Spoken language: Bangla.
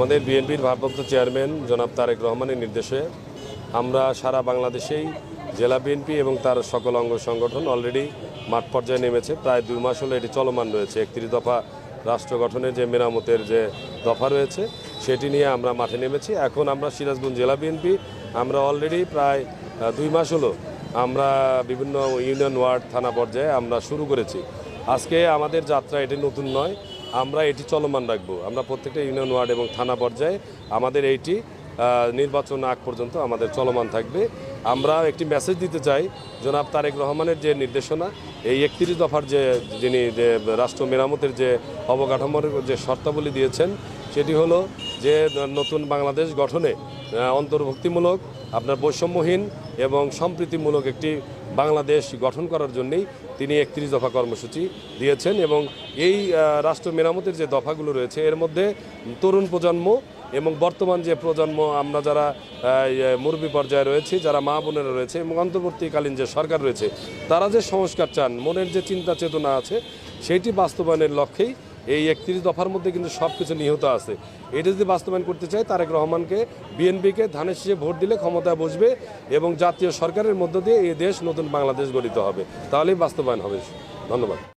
আমাদের বিএনপির ভারপ্রাপ্ত চেয়ারম্যান জনাব তারেক রহমানের নির্দেশে আমরা সারা বাংলাদেশেই জেলা বিএনপি এবং তার সকল অঙ্গ সংগঠন অলরেডি মাঠ পর্যায়ে নেমেছে। প্রায় দুই মাস হলে এটি চলমান রয়েছে। একত্রিশ দফা রাষ্ট্র গঠনের যে মেরামতের যে দফা রয়েছে, সেটি নিয়ে আমরা মাঠে নেমেছি। এখন আমরা সিরাজগঞ্জ জেলা বিএনপি, আমরা অলরেডি প্রায় দুই মাস হলো আমরা বিভিন্ন ইউনিয়ন ওয়ার্ড থানা পর্যায়ে আমরা শুরু করেছি। আজকে আমাদের যাত্রা এটি নতুন নয়। আমরা এটি চলমান রাখব। আমরা প্রত্যেকটা ইউনিয়ন ওয়ার্ড এবং থানা পর্যায়ে আমাদের এইটি নির্বাচন আগ পর্যন্ত আমাদের চলমান থাকবে। আমরা একটি মেসেজ দিতে চাই, জনাব তারেক রহমানের যে নির্দেশনা, এই একত্রিশ দফার যে যিনি যে রাষ্ট্র মেরামতের যে অবকাঠামোর যে শর্তাবলী দিয়েছেন, সেটি হলো যে নতুন বাংলাদেশ গঠনে অন্তর্ভুক্তিমূলক আপনার বৈষম্যহীন এবং সম্প্রীতিমূলক একটি বাংলাদেশ গঠন করার জন্যই তিনি একত্রিশ দফা কর্মসূচি দিয়েছেন এবং এই রাষ্ট্র মেরামতের যে দফাগুলো রয়েছে এর মধ্যে তরুণ প্রজন্ম এবং বর্তমান যে প্রজন্ম আমরা যারা ইয়ে, পর্যায়ে রয়েছি যারা মা বোনেরা রয়েছে এবং অন্তর্বর্তীকালীন যে সরকার রয়েছে তারা যে সংস্কার চান মনের যে চিন্তা চেতনা আছে সেইটি বাস্তবায়নের লক্ষ্যেই এই একত্রিশ দফার মধ্যে কিন্তু সব কিছু নিহত আছে। এটা যদি বাস্তবায়ন করতে চায়, তারেক রহমানকে, বিএনপিকে ধানের শীষে ভোট দিলে ক্ষমতায় বসবে এবং জাতীয় সরকারের মধ্য দিয়ে এই দেশ নতুন বাংলাদেশ গঠিত হবে। তাহলেই বাস্তবায়ন হবে। ধন্যবাদ।